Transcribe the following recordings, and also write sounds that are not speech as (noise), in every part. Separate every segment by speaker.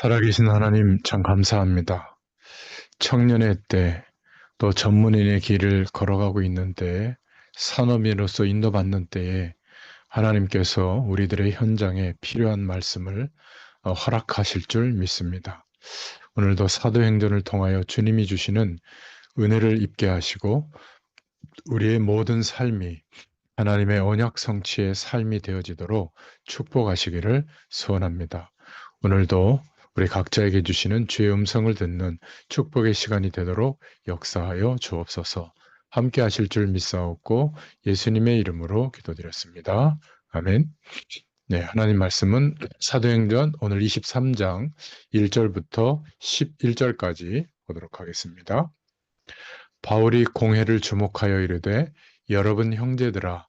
Speaker 1: 살아계신 하나님 참 감사합니다. 청년의 때 또 전문인의 길을 걸어가고 있는데 산업인으로서 인도받는 때에 하나님께서 우리들의 현장에 필요한 말씀을 어, 허락하실 줄 믿습니다. 오늘도 사도행전을 통하여 주님이 주시는 은혜를 입게 하시고 우리의 모든 삶이 하나님의 언약 성취의 삶이 되어지도록 축복하시기를 소원합니다. 오늘도 우리 각자에게 주시는 주의 음성을 듣는 축복의 시간이 되도록 역사하여 주옵소서. 함께 하실 줄 믿사옵고 예수님의 이름으로 기도드렸습니다. 아멘. 네, 하나님 말씀은 사도행전 오늘 23장 1절부터 11절까지 보도록 하겠습니다. 바울이 공회를 주목하여 이르되 여러분 형제들아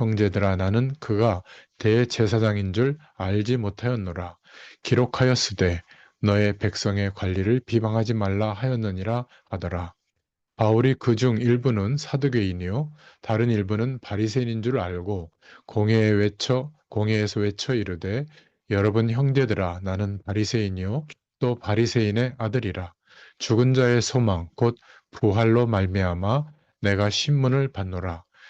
Speaker 1: 형제들아 나는 그가 대제사장인 줄 알지 못하였노라. 기록하였으되 너의 백성의 관리를 비방하지 말라 하였느니라 하더라. 바울이 그 중 일부는 사두개인이요 다른 일부는 바리새인인 줄 알고 공회에 외쳐 공회에서 외쳐 이르되 여러분 형제들아 나는 바리새인이요 또 바리새인의 아들이라 죽은 자의 소망 곧 부활로 말미암아 내가 신문을 받노라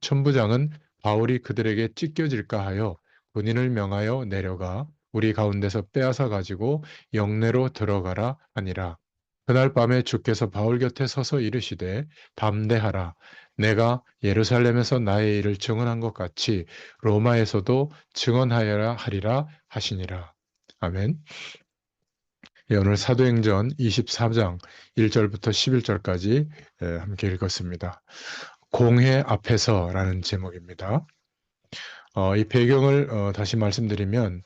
Speaker 1: 천부장은 바울이 그들에게 찢겨질까 하여 군인을 명하여 내려가 우리 가운데서 빼앗아 가지고 영내로 들어가라 하니라. 그날 밤에 주께서 바울 곁에 서서 이르시되 담대하라. 내가 예루살렘에서 나의 일을 증언한 것 같이 로마에서도 증언하여라 하리라 하시니라. 아멘. 예, 오늘 사도행전 24장 1절부터 11절까지 함께 읽었습니다. 공회 앞에서라는 제목입니다. 어, 이 배경을 어, 다시 말씀드리면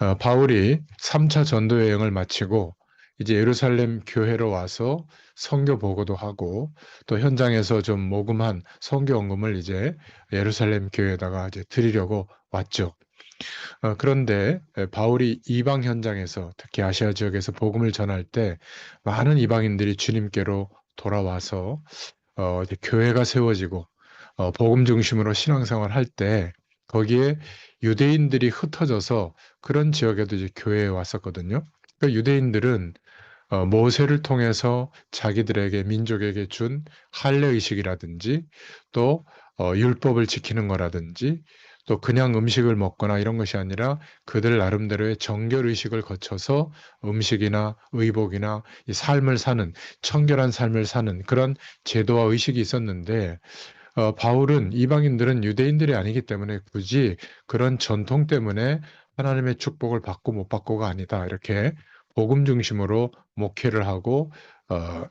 Speaker 1: 어, 바울이 3차 전도 여행을 마치고 이제 예루살렘 교회로 와서 성교 보고도 하고 또 현장에서 좀 모금한 성교 언금을 이제 예루살렘 교회에다가 이제 드리려고 왔죠. 어, 그런데 바울이 이방 현장에서 특히 아시아 지역에서 복음을 전할 때 많은 이방인들이 주님께로 돌아와서 어, 이제 교회가 세워지고 어, 복음 중심으로 신앙생활 할 때 거기에 유대인들이 흩어져서 그런 지역에도 이제 교회에 왔었거든요. 그러니까 유대인들은 어, 모세를 통해서 자기들에게 민족에게 준 할례 의식이라든지 또 어, 율법을 지키는 거라든지 또 그냥 음식을 먹거나 이런 것이 아니라 그들 나름대로의 정결 의식을 거쳐서 음식이나 의복이나 이 삶을 사는 청결한 삶을 사는 그런 제도와 의식이 있었는데 어, 바울은 이방인들은 유대인들이 아니기 때문에 굳이 그런 전통 때문에 하나님의 축복을 받고 못 받고가 아니다. 이렇게 복음 중심으로 목회를 하고 어,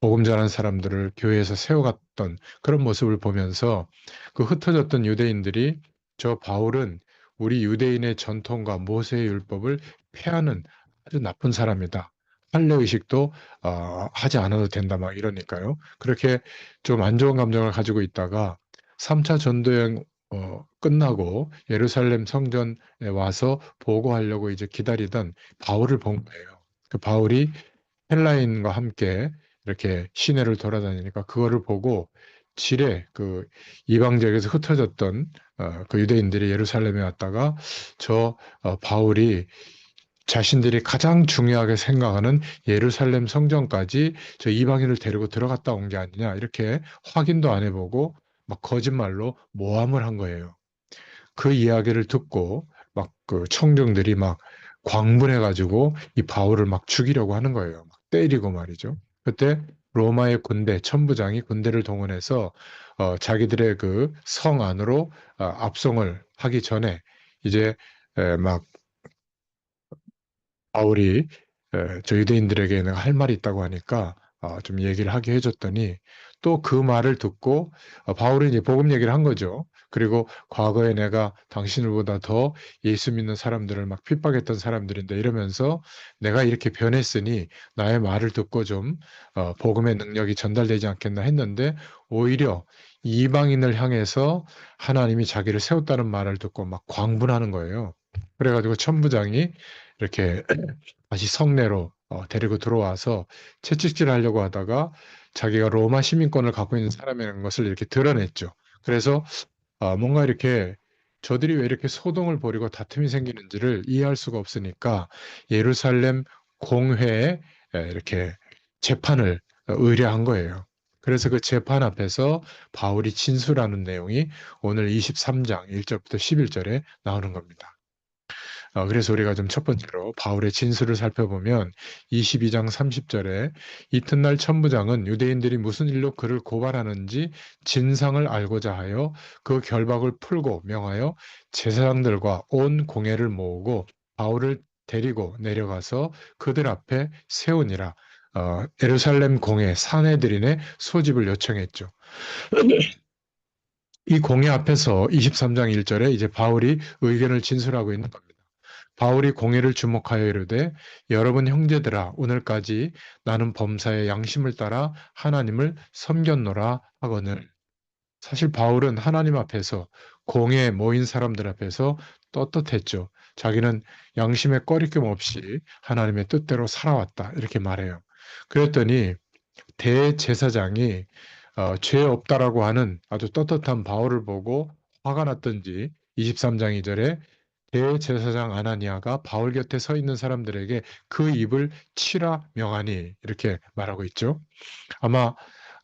Speaker 1: 복음 전한 사람들을 교회에서 세워갔던 그런 모습을 보면서 그 흩어졌던 유대인들이 저 바울은 우리 유대인의 전통과 모세의 율법을 폐하는 아주 나쁜 사람이다. 할례 의식도 어, 하지 않아도 된다 막 이러니까요. 그렇게 좀 안 좋은 감정을 가지고 있다가 3차 전도 여행 어, 끝나고 예루살렘 성전에 와서 보고하려고 이제 기다리던 바울을 본 거예요. 그 바울이 헬라인과 함께 이렇게 시내를 돌아다니니까 그거를 보고 지레 그 이방 지역에서 흩어졌던 어, 그 유대인들이 예루살렘에 왔다가 저 어, 바울이 자신들이 가장 중요하게 생각하는 예루살렘 성전까지 저 이방인을 데리고 들어갔다 온 게 아니냐 이렇게 확인도 안 해보고 막 거짓말로 모함을 한 거예요. 그 이야기를 듣고 막 그 청중들이 막 광분해 가지고 이 바울을 막 죽이려고 하는 거예요. 때리고 말이죠. 그때 로마의 군대 천부장이 군대를 동원해서 어, 자기들의 그 성 안으로 어, 압송을 하기 전에 이제 에, 막 바울이 에, 저 유대인들에게 는 할 말이 있다고 하니까 어, 좀 얘기를 하게 해줬더니 또 그 말을 듣고 어, 바울이 이제 복음 얘기를 한 거죠. 그리고 과거에 내가 당신들보다 더 예수 믿는 사람들을 막 핍박했던 사람들인데 이러면서 내가 이렇게 변했으니 나의 말을 듣고 좀 어, 복음의 능력이 전달되지 않겠나 했는데 오히려 이방인을 향해서 하나님이 자기를 세웠다는 말을 듣고 막 광분하는 거예요. 그래가지고 천부장이 이렇게 (clears throat) 다시 성내로 어, 데리고 들어와서 채찍질을 하려고 하다가 자기가 로마 시민권을 갖고 있는 사람이라는 것을 이렇게 드러냈죠. 그래서 아, 뭔가 이렇게 저들이 왜 이렇게 소동을 벌이고 다툼이 생기는지를 이해할 수가 없으니까 예루살렘 공회에 에, 이렇게 재판을 어, 의뢰한 거예요. 그래서 그 재판 앞에서 바울이 진술하는 내용이 오늘 23장 1절부터 11절에 나오는 겁니다. 어, 그래서 우리가 좀 첫 번째로 바울의 진술을 살펴보면 22장 30절에 이튿날 천부장은 유대인들이 무슨 일로 그를 고발하는지 진상을 알고자 하여 그 결박을 풀고 명하여 제사장들과 온 공회를 모으고 바울을 데리고 내려가서 그들 앞에 세우니라. 어, 예루살렘 공회 사내들인의 소집을 요청했죠. 이 공회 앞에서 23장 1절에 이제 바울이 의견을 진술하고 있는 겁니다. 바울이 공회를 주목하여 이르되 여러분 형제들아 오늘까지 나는 범사의 양심을 따라 하나님을 섬겼노라 하거늘 사실 바울은 하나님 앞에서 공회에 모인 사람들 앞에서 떳떳했죠. 자기는 양심의 꺼리낌 없이 하나님의 뜻대로 살아왔다 이렇게 말해요. 그랬더니 대제사장이 어, 죄 없다라고 하는 아주 떳떳한 바울을 보고 화가 났던지 23장 2절에 대제사장 아나니아가 바울 곁에 서 있는 사람들에게 그 입을 치라 명하니 이렇게 말하고 있죠. 아마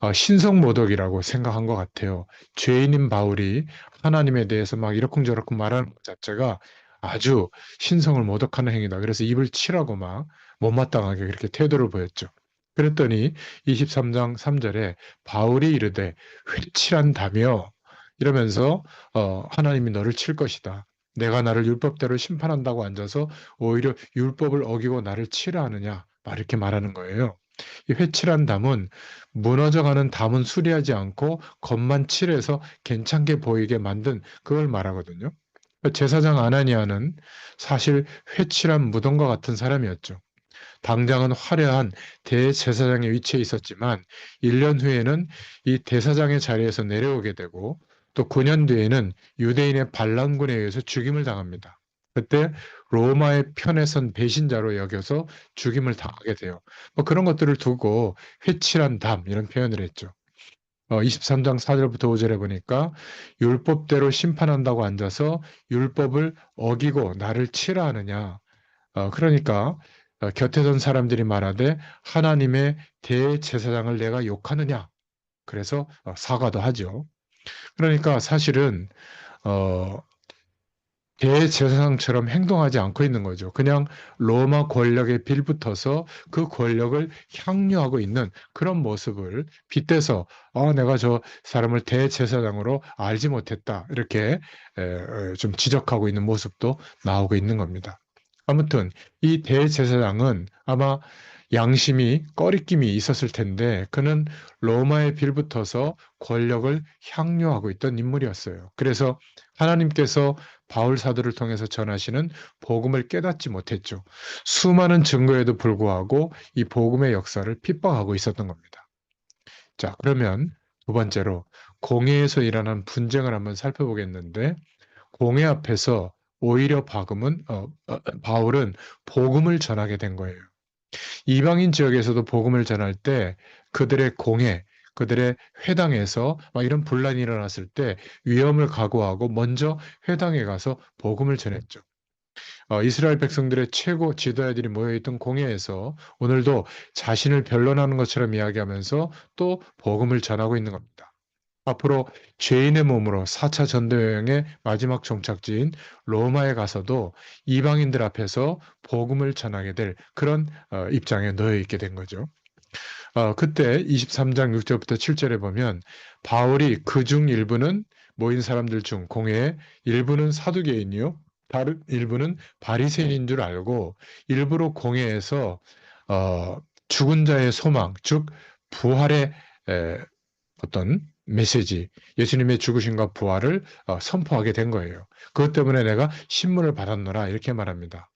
Speaker 1: 어, 신성모독이라고 생각한 것 같아요. 죄인인 바울이 하나님에 대해서 막 이러쿵저러쿵 말하는 것 자체가 아주 신성을 모독하는 행위다. 그래서 입을 치라고 막 못마땅하게 그렇게 태도를 보였죠. 그랬더니 23장 3절에 바울이 이르되 회칠한다며 이러면서 어, 하나님이 너를 칠 것이다. 내가 나를 율법대로 심판한다고 앉아서 오히려 율법을 어기고 나를 치라 하느냐 이렇게 말하는 거예요. 이 회칠한 담은 무너져가는 담은 수리하지 않고 겉만 칠해서 괜찮게 보이게 만든 그걸 말하거든요. 제사장 아나니아는 사실 회칠한 무덤과 같은 사람이었죠. 당장은 화려한 대제사장의 위치에 있었지만 1년 후에는 이 대사장의 자리에서 내려오게 되고 또 9년 뒤에는 유대인의 반란군에 의해서 죽임을 당합니다. 그때 로마의 편에 선 배신자로 여겨서 죽임을 당하게 돼요. 뭐 그런 것들을 두고 회칠한 담 이런 표현을 했죠. 어, 23장 4절부터 5절에 보니까 율법대로 심판한다고 앉아서 율법을 어기고 나를 치라 하느냐. 어, 그러니까 어, 곁에 선 사람들이 말하되 하나님의 대제사장을 내가 욕하느냐. 그래서 어, 사과도 하죠. 그러니까 사실은 어 대제사장처럼 행동하지 않고 있는 거죠. 그냥 로마 권력에 빌붙어서 그 권력을 향유하고 있는 그런 모습을 빗대서 아, 내가 저 사람을 대제사장으로 알지 못했다. 이렇게 에, 좀 지적하고 있는 모습도 나오고 있는 겁니다. 아무튼 이 대제사장은 아마 양심이 꺼리낌이 있었을 텐데 그는 로마에 빌붙어서 권력을 향유하고 있던 인물이었어요. 그래서 하나님께서 바울 사도를 통해서 전하시는 복음을 깨닫지 못했죠. 수많은 증거에도 불구하고 이 복음의 역사를 핍박하고 있었던 겁니다. 자, 그러면 두 번째로 공회에서 일어난 분쟁을 한번 살펴보겠는데 공회 앞에서 오히려 바금은 어, 어, 바울은 복음을 전하게 된 거예요. 이방인 지역에서도 복음을 전할 때 그들의 공회, 그들의 회당에서 막 이런 분란이 일어났을 때 위험을 각오하고 먼저 회당에 가서 복음을 전했죠. 어, 이스라엘 백성들의 최고 지도자들이 모여있던 공회에서 오늘도 자신을 변론하는 것처럼 이야기하면서 또 복음을 전하고 있는 겁니다. 앞으로 죄인의 몸으로 4차 전도여행의 마지막 종착지인 로마에 가서도 이방인들 앞에서 복음을 전하게 될 그런 어, 입장에 놓여 있게 된 거죠. 어, 그때 23장 6절부터 7절에 보면 바울이 그 중 일부는 모인 사람들 중 공회에 일부는 사두개인이요 다른 일부는 바리새인인 줄 알고 일부러 공회에서 어, 죽은 자의 소망, 즉 부활의 에, 어떤 메시지, 예수님의 죽으심과 부활을 어, 선포하게 된 거예요. 그것 때문에 내가 신문을 받았노라 이렇게 말합니다.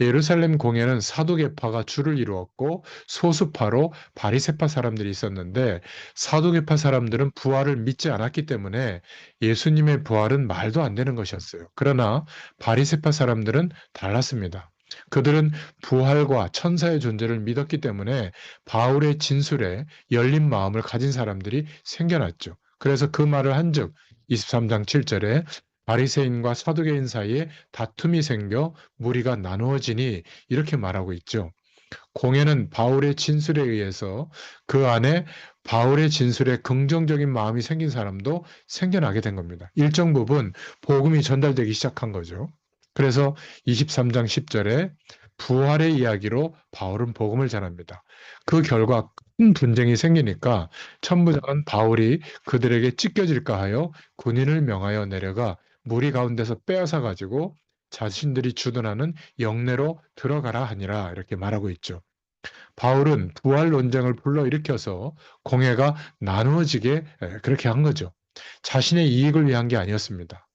Speaker 1: 예루살렘 공예는 사도계파가 주를 이루었고 소수파로 바리세파 사람들이 있었는데 사도계파 사람들은 부활을 믿지 않았기 때문에 예수님의 부활은 말도 안 되는 것이었어요. 그러나 바리세파 사람들은 달랐습니다. 그들은 부활과 천사의 존재를 믿었기 때문에 바울의 진술에 열린 마음을 가진 사람들이 생겨났죠. 그래서 그 말을 한즉 23장 7절에 바리새인과 사두개인 사이에 다툼이 생겨 무리가 나누어지니 이렇게 말하고 있죠. 공예는 바울의 진술에 의해서 그 안에 바울의 진술에 긍정적인 마음이 생긴 사람도 생겨나게 된 겁니다. 일정 부분 복음이 전달되기 시작한 거죠. 그래서 23장 10절에 부활의 이야기로 바울은 복음을 전합니다. 그 결과 큰 분쟁이 생기니까 천부장은 바울이 그들에게 찢겨질까 하여 군인을 명하여 내려가 무리 가운데서 빼앗아 가지고 자신들이 주둔하는 영내로 들어가라 하니라 이렇게 말하고 있죠. 바울은 부활 논쟁을 불러일으켜서 공회가 나누어지게 그렇게 한 거죠. 자신의 이익을 위한 게 아니었습니다.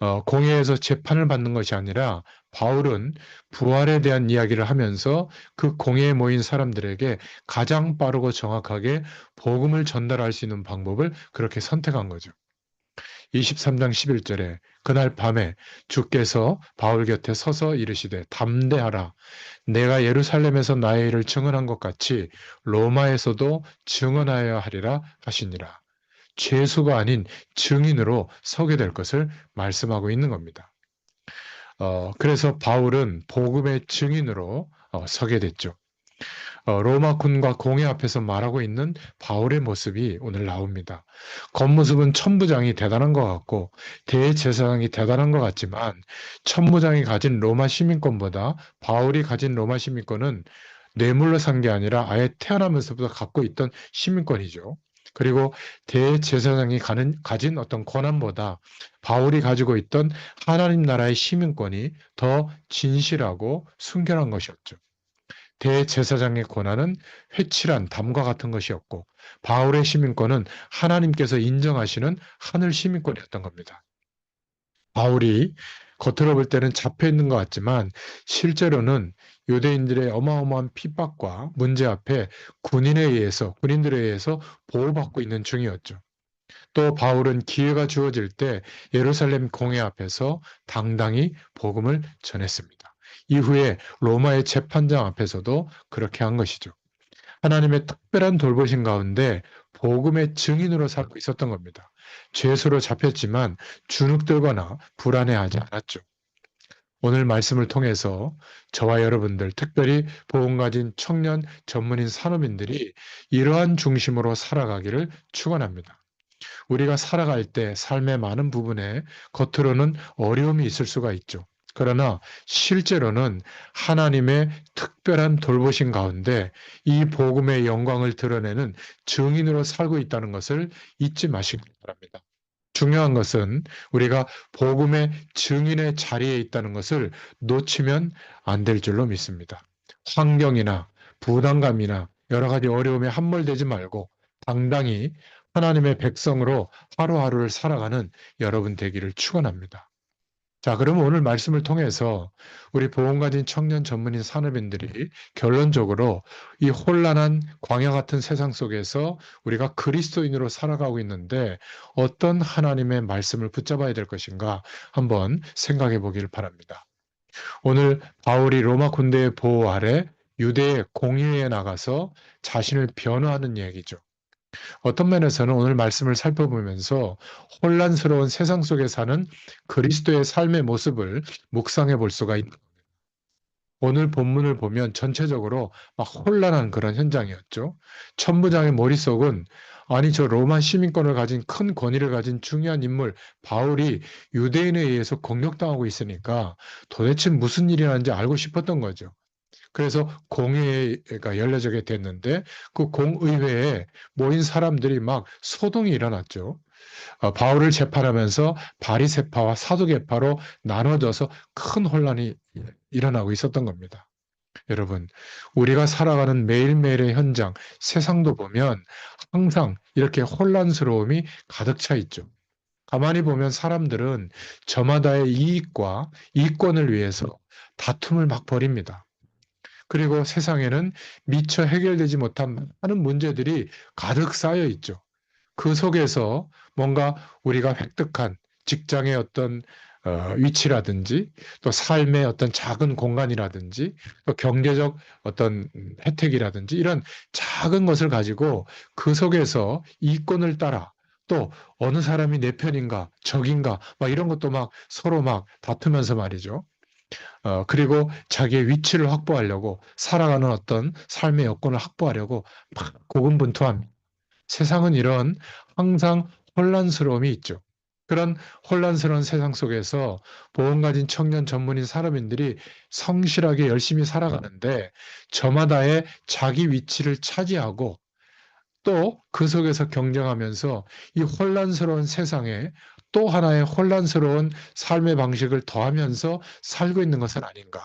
Speaker 1: 어, 공회에서 재판을 받는 것이 아니라 바울은 부활에 대한 이야기를 하면서 그 공회에 모인 사람들에게 가장 빠르고 정확하게 복음을 전달할 수 있는 방법을 그렇게 선택한 거죠. 23장 11절에 그날 밤에 주께서 바울 곁에 서서 이르시되 담대하라 내가 예루살렘에서 나의 일을 증언한 것 같이 로마에서도 증언하여야 하리라 하시니라. 죄수가 아닌 증인으로 서게 될 것을 말씀하고 있는 겁니다. 어, 그래서 바울은 복음의 증인으로 어, 서게 됐죠. 어, 로마 군과 공회 앞에서 말하고 있는 바울의 모습이 오늘 나옵니다. 겉모습은 천부장이 대단한 것 같고 대제사장이 대단한 것 같지만 천부장이 가진 로마 시민권보다 바울이 가진 로마 시민권은 뇌물로 산 게 아니라 아예 태어나면서부터 갖고 있던 시민권이죠. 그리고 대제사장이 가는, 가진 어떤 권한보다 바울이 가지고 있던 하나님 나라의 시민권이 더 진실하고 순결한 것이었죠. 대제사장의 권한은 회칠한 담과 같은 것이었고 바울의 시민권은 하나님께서 인정하시는 하늘 시민권이었던 겁니다. 바울이 겉으로 볼 때는 잡혀 있는 것 같지만 실제로는 유대인들의 어마어마한 핍박과 문제 앞에 군인에 의해서 군인들에 의해서 보호받고 있는 중이었죠. 또 바울은 기회가 주어질 때 예루살렘 공회 앞에서 당당히 복음을 전했습니다. 이후에 로마의 재판장 앞에서도 그렇게 한 것이죠. 하나님의 특별한 돌보신 가운데 복음의 증인으로 살고 있었던 겁니다. 죄수로 잡혔지만 주눅들거나 불안해하지 않았죠. 오늘 말씀을 통해서 저와 여러분들, 특별히 복음 가진 청년 전문인 산업인들이 이러한 중심으로 살아가기를 축원합니다. 우리가 살아갈 때 삶의 많은 부분에 겉으로는 어려움이 있을 수가 있죠. 그러나 실제로는 하나님의 특별한 돌보신 가운데 이 복음의 영광을 드러내는 증인으로 살고 있다는 것을 잊지 마시기 바랍니다. 중요한 것은 우리가 복음의 증인의 자리에 있다는 것을 놓치면 안 될 줄로 믿습니다. 환경이나 부담감이나 여러 가지 어려움에 함몰되지 말고 당당히 하나님의 백성으로 하루하루를 살아가는 여러분 되기를 축원합니다. 자, 그러면 오늘 말씀을 통해서 우리 보험 가진 청년 전문인 산업인들이 결론적으로 이 혼란한 광야 같은 세상 속에서 우리가 그리스도인으로 살아가고 있는데 어떤 하나님의 말씀을 붙잡아야 될 것인가 한번 생각해 보기를 바랍니다. 오늘 바울이 로마 군대의 보호 아래 유대의 공의에 나가서 자신을 변호하는 얘기죠. 어떤 면에서는 오늘 말씀을 살펴보면서 혼란스러운 세상 속에 사는 그리스도의 삶의 모습을 묵상해 볼 수가 있는. 오늘 본문을 보면 전체적으로 막 혼란한 그런 현장이었죠. 천부장의 머릿속은 아니 저 로마 시민권을 가진 큰 권위를 가진 중요한 인물 바울이 유대인에 의해서 공격당하고 있으니까 도대체 무슨 일이 나는지 알고 싶었던 거죠. 그래서 공회가 열려지게 됐는데 그 공의회에 모인 사람들이 막 소동이 일어났죠. 어, 바울을 재판하면서 바리세파와 사두개파로 나눠져서 큰 혼란이 일어나고 있었던 겁니다. 여러분, 우리가 살아가는 매일매일의 현장, 세상도 보면 항상 이렇게 혼란스러움이 가득 차 있죠. 가만히 보면 사람들은 저마다의 이익과 이권을 위해서 다툼을 막 벌입니다. 그리고 세상에는 미처 해결되지 못한 많은 문제들이 가득 쌓여 있죠. 그 속에서 뭔가 우리가 획득한 직장의 어떤 어, 위치라든지 또 삶의 어떤 작은 공간이라든지 또 경제적 어떤 혜택이라든지 이런 작은 것을 가지고 그 속에서 이권을 따라 또 어느 사람이 내 편인가 적인가 막 이런 것도 막 서로 막 다투면서 말이죠. 어, 그리고 자기의 위치를 확보하려고 살아가는 어떤 삶의 여건을 확보하려고 막 고군분투합니다. 세상은 이런 항상 혼란스러움이 있죠. 그런 혼란스러운 세상 속에서 보험 가진 청년 전문인 사람인들이 성실하게 열심히 살아가는데 저마다의 자기 위치를 차지하고 또 그 속에서 경쟁하면서 이 혼란스러운 세상에 또 하나의 혼란스러운 삶의 방식을 더하면서 살고 있는 것은 아닌가.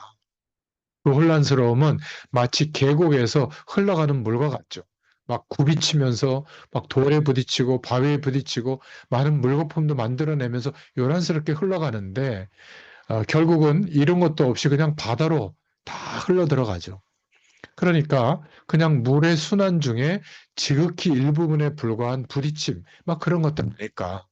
Speaker 1: 그 혼란스러움은 마치 계곡에서 흘러가는 물과 같죠. 막 굽이치면서 막 돌에 부딪히고 바위에 부딪히고 많은 물거품도 만들어내면서 요란스럽게 흘러가는데 어, 결국은 이런 것도 없이 그냥 바다로 다 흘러 들어가죠. 그러니까 그냥 물의 순환 중에 지극히 일부분에 불과한 부딪힘 막 그런 것들 아닐까.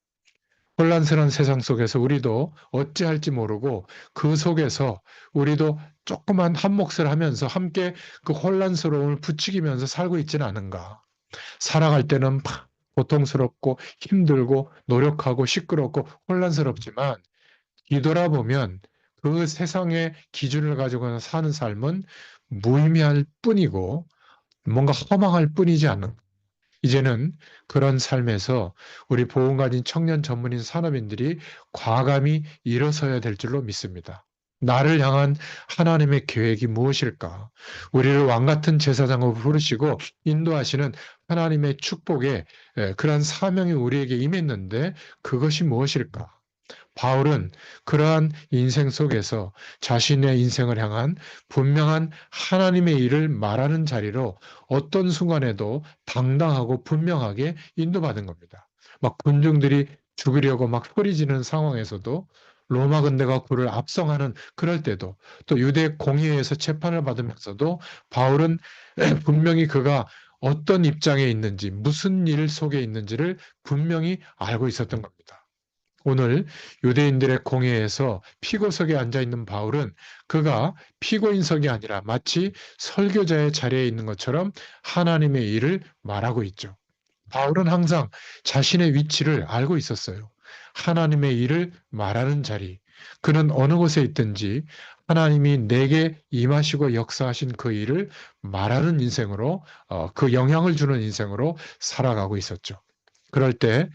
Speaker 1: 혼란스러운 세상 속에서 우리도 어찌할지 모르고 그 속에서 우리도 조그만 한 몫을 하면서 함께 그 혼란스러움을 부추기면서 살고 있지는 않은가. 살아갈 때는 고통스럽고 힘들고 노력하고 시끄럽고 혼란스럽지만 뒤돌아보면 그 세상의 기준을 가지고 사는 삶은 무의미할 뿐이고 뭔가 허망할 뿐이지 않는 이제는 그런 삶에서 우리 보험 가진 청년 전문인 산업인들이 과감히 일어서야 될 줄로 믿습니다. 나를 향한 하나님의 계획이 무엇일까? 우리를 왕 같은 제사장으로 부르시고 인도하시는 하나님의 축복에 그러한 사명이 우리에게 임했는데 그것이 무엇일까? 바울은 그러한 인생 속에서 자신의 인생을 향한 분명한 하나님의 일을 말하는 자리로 어떤 순간에도 당당하고 분명하게 인도받은 겁니다. 막 군중들이 죽이려고 막 소리 지는 상황에서도 로마 군대가 그를 압송하는 그럴 때도 또 유대 공의회에서 재판을 받으면서도 바울은 (clears throat) 분명히 그가 어떤 입장에 있는지 무슨 일 속에 있는지를 분명히 알고 있었던 겁니다. 오늘 유대인들의 공회에서 피고석에 앉아 있는 바울은 그가 피고인석이 아니라 마치 설교자의 자리에 있는 것처럼 하나님의 일을 말하고 있죠. 바울은 항상 자신의 위치를 알고 있었어요. 하나님의 일을 말하는 자리. 그는 어느 곳에 있든지 하나님이 내게 임하시고 역사하신 그 일을 말하는 인생으로, 어, 그 영향을 주는 인생으로 살아가고 있었죠. 그럴 때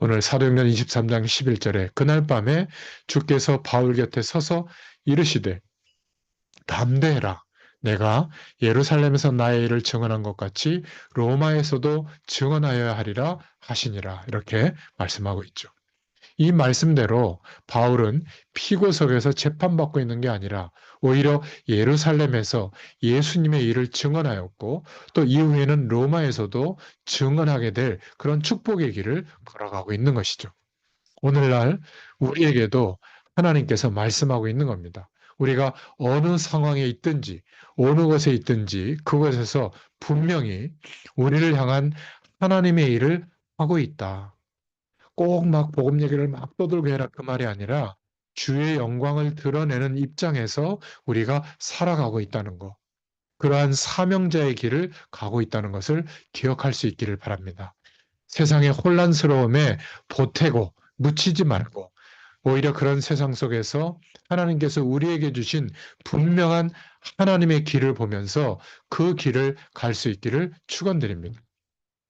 Speaker 1: 오늘 사도행전 23장 11절에 그날 밤에 주께서 바울 곁에 서서 이르시되 담대해라. 내가 예루살렘에서 나의 일을 증언한 것 같이 로마에서도 증언하여야 하리라 하시니라. 이렇게 말씀하고 있죠. 이 말씀대로 바울은 피고석에서 재판받고 있는 게 아니라 오히려 예루살렘에서 예수님의 일을 증언하였고 또 이후에는 로마에서도 증언하게 될 그런 축복의 길을 걸어가고 있는 것이죠. 오늘날 우리에게도 하나님께서 말씀하고 있는 겁니다. 우리가 어느 상황에 있든지 어느 곳에 있든지 그곳에서 분명히 우리를 향한 하나님의 일을 하고 있다. 꼭 막 복음 얘기를 막 떠들고 해라 그 말이 아니라 주의 영광을 드러내는 입장에서 우리가 살아가고 있다는 것. 그러한 사명자의 길을 가고 있다는 것을 기억할 수 있기를 바랍니다. 세상의 혼란스러움에 보태고 묻히지 말고 오히려 그런 세상 속에서 하나님께서 우리에게 주신 분명한 하나님의 길을 보면서 그 길을 갈 수 있기를 축원드립니다.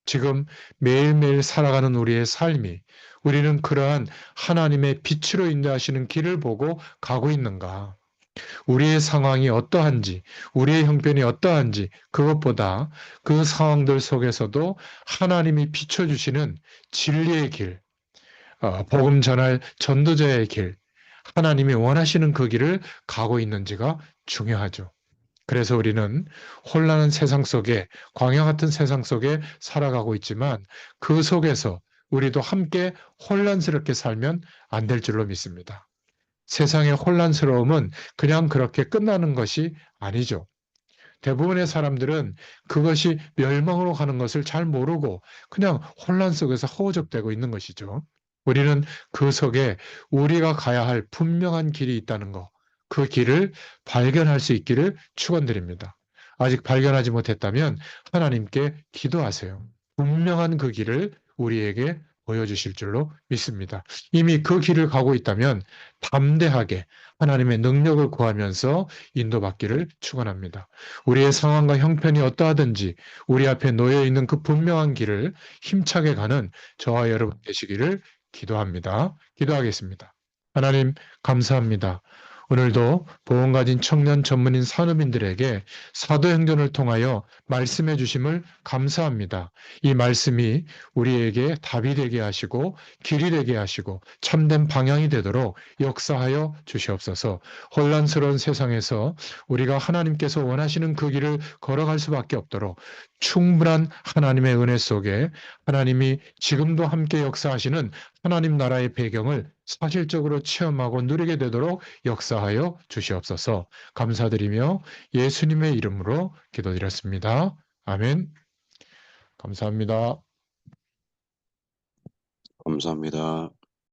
Speaker 1: 지금 매일매일 살아가는 우리의 삶이 우리는 그러한 하나님의 빛으로 인도하시는 길을 보고 가고 있는가? 우리의 상황이 어떠한지, 우리의 형편이 어떠한지, 그것보다 그 상황들 속에서도 하나님이 비춰주시는 진리의 길, 어, 복음 전할 전도자의 길, 하나님이 원하시는 그 길을 가고 있는지가 중요하죠. 그래서 우리는 혼란한 세상 속에, 광야 같은 세상 속에 살아가고 있지만 그 속에서 우리도 함께 혼란스럽게 살면 안 될 줄로 믿습니다. 세상의 혼란스러움은 그냥 그렇게 끝나는 것이 아니죠. 대부분의 사람들은 그것이 멸망으로 가는 것을 잘 모르고 그냥 혼란 속에서 허우적대고 있는 것이죠. 우리는 그 속에 우리가 가야 할 분명한 길이 있다는 것, 그 길을 발견할 수 있기를 축원드립니다. 아직 발견하지 못했다면 하나님께 기도하세요. 분명한 그 길을 우리에게 보여주실 줄로 믿습니다. 이미 그 길을 가고 있다면 담대하게 하나님의 능력을 구하면서 인도받기를 축원합니다. 우리의 상황과 형편이 어떠하든지 우리 앞에 놓여 있는 그 분명한 길을 힘차게 가는 저와 여러분 되시기를 기도합니다. 기도하겠습니다. 하나님 감사합니다. 오늘도 보험 가진 청년 전문인 산업인들에게 사도 행전을 통하여 말씀해 주심을 감사합니다. 이 말씀이 우리에게 답이 되게 하시고 길이 되게 하시고 참된 방향이 되도록 역사하여 주시옵소서. 혼란스러운 세상에서 우리가 하나님께서 원하시는 그 길을 걸어갈 수밖에 없도록 충분한 하나님의 은혜 속에 하나님이 지금도 함께 역사하시는 하나님 나라의 배경을 사실적으로 체험하고 누리게 되도록 역사하여 주시옵소서 감사드리며 예수님의 이름으로 기도드렸습니다. 아멘. 감사합니다.
Speaker 2: 감사합니다.